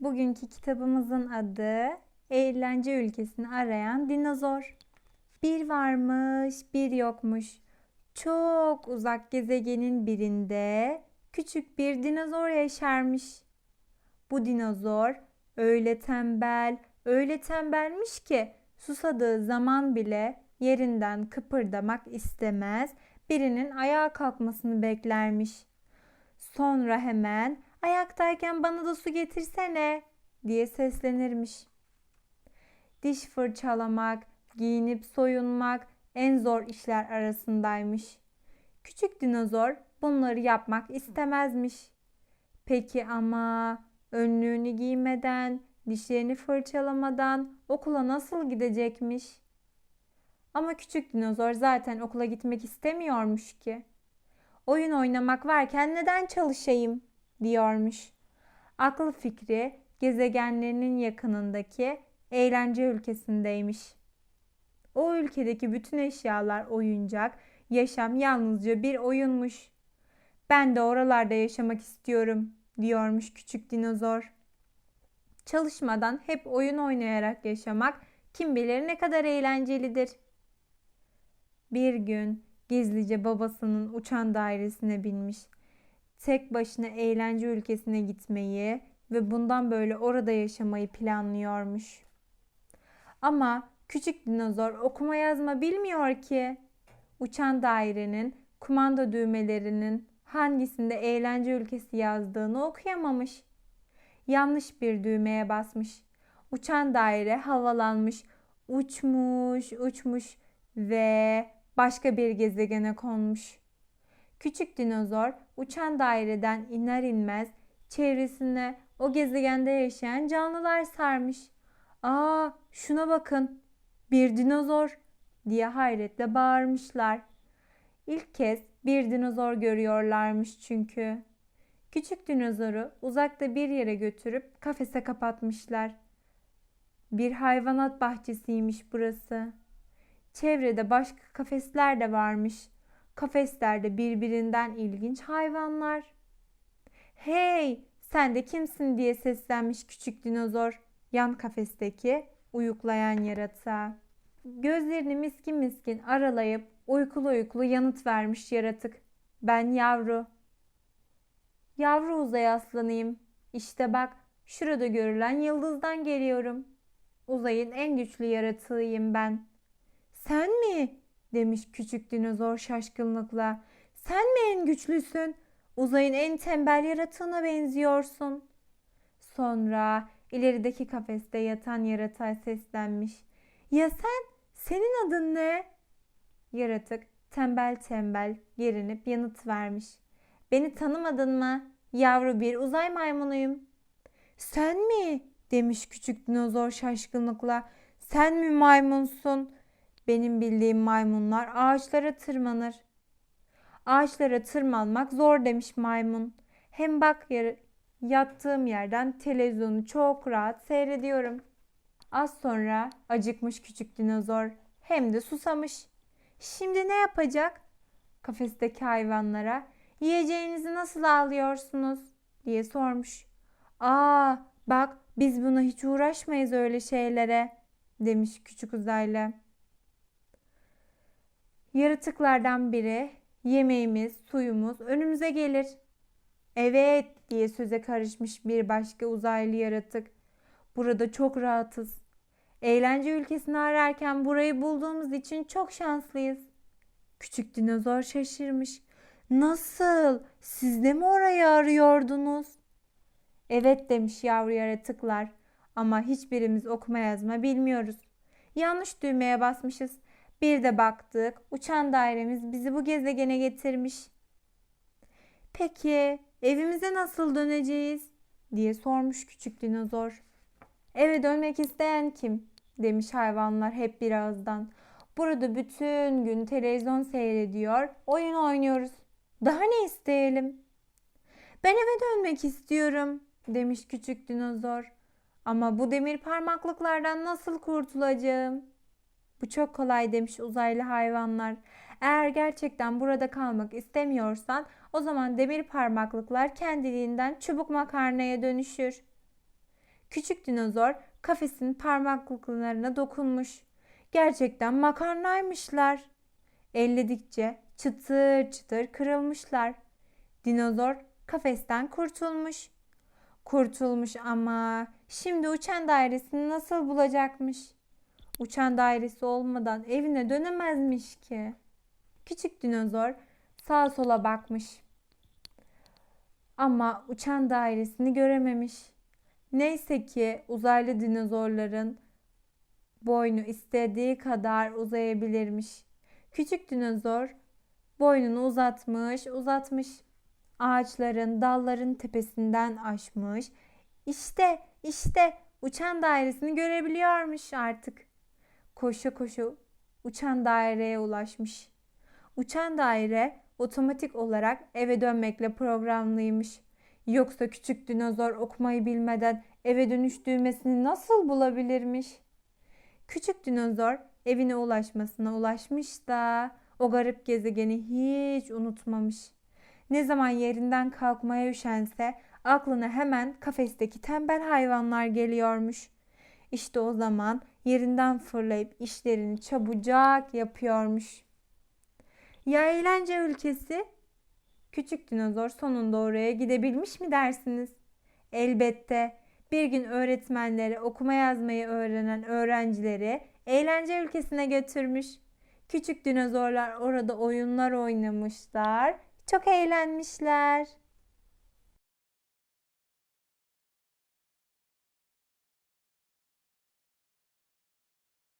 Bugünkü kitabımızın adı Eğlence Ülkesini Arayan Dinozor. Bir varmış, bir yokmuş. Çok uzak gezegenin birinde küçük bir dinozor yaşarmış. Bu dinozor öyle tembel, öyle tembelmiş ki susadığı zaman bile yerinden kıpırdamak istemez, birinin ayağa kalkmasını beklermiş. Sonra hemen ayaktayken bana da su getirsene diye seslenirmiş. Diş fırçalamak, giyinip soyunmak en zor işler arasındaymış. Küçük dinozor bunları yapmak istemezmiş. Peki ama önlüğünü giymeden, dişlerini fırçalamadan okula nasıl gidecekmiş? Ama küçük dinozor zaten okula gitmek istemiyormuş ki. Oyun oynamak varken neden çalışayım diyormuş. Aklı fikri gezegenlerinin yakınındaki eğlence ülkesindeymiş. O ülkedeki bütün eşyalar oyuncak, yaşam yalnızca bir oyunmuş. Ben de oralarda yaşamak istiyorum diyormuş küçük dinozor. Çalışmadan hep oyun oynayarak yaşamak kim bilir ne kadar eğlencelidir. Bir gün gizlice babasının uçan dairesine binmiş. Tek başına eğlence ülkesine gitmeyi ve bundan böyle orada yaşamayı planlıyormuş. Ama küçük dinozor okuma yazma bilmiyor ki. Uçan dairenin kumanda düğmelerinin hangisinde eğlence ülkesi yazdığını okuyamamış. Yanlış bir düğmeye basmış. Uçan daire havalanmış, uçmuş, uçmuş ve başka bir gezegene konmuş. Küçük dinozor uçan daireden iner inmez çevresine o gezegende yaşayan canlılar sarmış. Aa şuna bakın bir dinozor diye hayretle bağırmışlar. İlk kez bir dinozor görüyorlarmış çünkü. Küçük dinozoru uzakta bir yere götürüp kafese kapatmışlar. Bir hayvanat bahçesiymiş burası. Çevrede başka kafesler de varmış. Kafeslerde birbirinden ilginç hayvanlar. Hey, sen de kimsin diye seslenmiş küçük dinozor yan kafesteki uyuklayan yaratığa. Gözlerini miskin miskin aralayıp uykulu uykulu yanıt vermiş yaratık. Ben yavru. Yavru uzay aslanıyım. İşte bak şurada görülen yıldızdan geliyorum. Uzayın en güçlü yaratığıyım ben. Sen mi? Demiş küçük dinozor şaşkınlıkla. Sen mi en güçlüsün? Uzayın en tembel yaratığına benziyorsun. Sonra ilerideki kafeste yatan yaratığa seslenmiş. Ya sen? Senin adın ne? Yaratık tembel tembel gerinip yanıt vermiş. Beni tanımadın mı? Yavru bir uzay maymunuyum. Sen mi? demiş küçük dinozor şaşkınlıkla. Sen mi maymunsun? Benim bildiğim maymunlar ağaçlara tırmanır. Ağaçlara tırmanmak zor demiş maymun. Hem bak yattığım yerden televizyonu çok rahat seyrediyorum. Az sonra acıkmış küçük dinozor hem de susamış. Şimdi ne yapacak? Kafesteki hayvanlara yiyeceğinizi nasıl alıyorsunuz diye sormuş. Aa bak biz buna hiç uğraşmayız öyle şeylere demiş küçük uzaylı. Yaratıklardan biri yemeğimiz, suyumuz önümüze gelir. Evet diye söze karışmış bir başka uzaylı yaratık. Burada çok rahatız. Eğlence ülkesini ararken burayı bulduğumuz için çok şanslıyız. Küçük dinozor şaşırmış. Nasıl? Siz de mi orayı arıyordunuz? Evet demiş yavru yaratıklar. Ama hiçbirimiz okuma yazma bilmiyoruz. Yanlış düğmeye basmışız. Bir de baktık uçan dairemiz bizi bu gezegene getirmiş. Peki evimize nasıl döneceğiz? diye sormuş küçük dinozor. Eve dönmek isteyen kim? demiş hayvanlar hep bir ağızdan. Burada bütün gün televizyon seyrediyor, oyun oynuyoruz. Daha ne isteyelim? Ben eve dönmek istiyorum demiş küçük dinozor. Ama bu demir parmaklıklardan nasıl kurtulacağım? Bu çok kolay demiş uzaylı hayvanlar. Eğer gerçekten burada kalmak istemiyorsan o zaman demir parmaklıklar kendiliğinden çubuk makarnaya dönüşür. Küçük dinozor kafesin parmaklıklarına dokunmuş. Gerçekten makarnaymışlar. Elledikçe çıtır çıtır kırılmışlar. Dinozor kafesten kurtulmuş. Kurtulmuş ama şimdi uçan dairesini nasıl bulacakmış? Uçan dairesi olmadan evine dönemezmiş ki. Küçük dinozor sağa sola bakmış. Ama uçan dairesini görememiş. Neyse ki uzaylı dinozorların boynu istediği kadar uzayabilirmiş. Küçük dinozor boynunu uzatmış, uzatmış. Ağaçların, dalların tepesinden aşmış. İşte, işte uçan dairesini görebiliyormuş artık. Koşa koşa uçan daireye ulaşmış. Uçan daire otomatik olarak eve dönmekle programlıymış. Yoksa küçük dinozor okumayı bilmeden eve dönüş düğmesini nasıl bulabilirmiş? Küçük dinozor evine ulaşmasına ulaşmış da o garip gezegeni hiç unutmamış. Ne zaman yerinden kalkmaya üşense aklına hemen kafesteki tembel hayvanlar geliyormuş. İşte o zaman yerinden fırlayıp işlerini çabucak yapıyormuş. Ya eğlence ülkesi? Küçük dinozor sonunda oraya gidebilmiş mi dersiniz? Elbette. Bir gün öğretmenleri okuma yazmayı öğrenen öğrencileri eğlence ülkesine götürmüş. Küçük dinozorlar orada oyunlar oynamışlar. Çok eğlenmişler.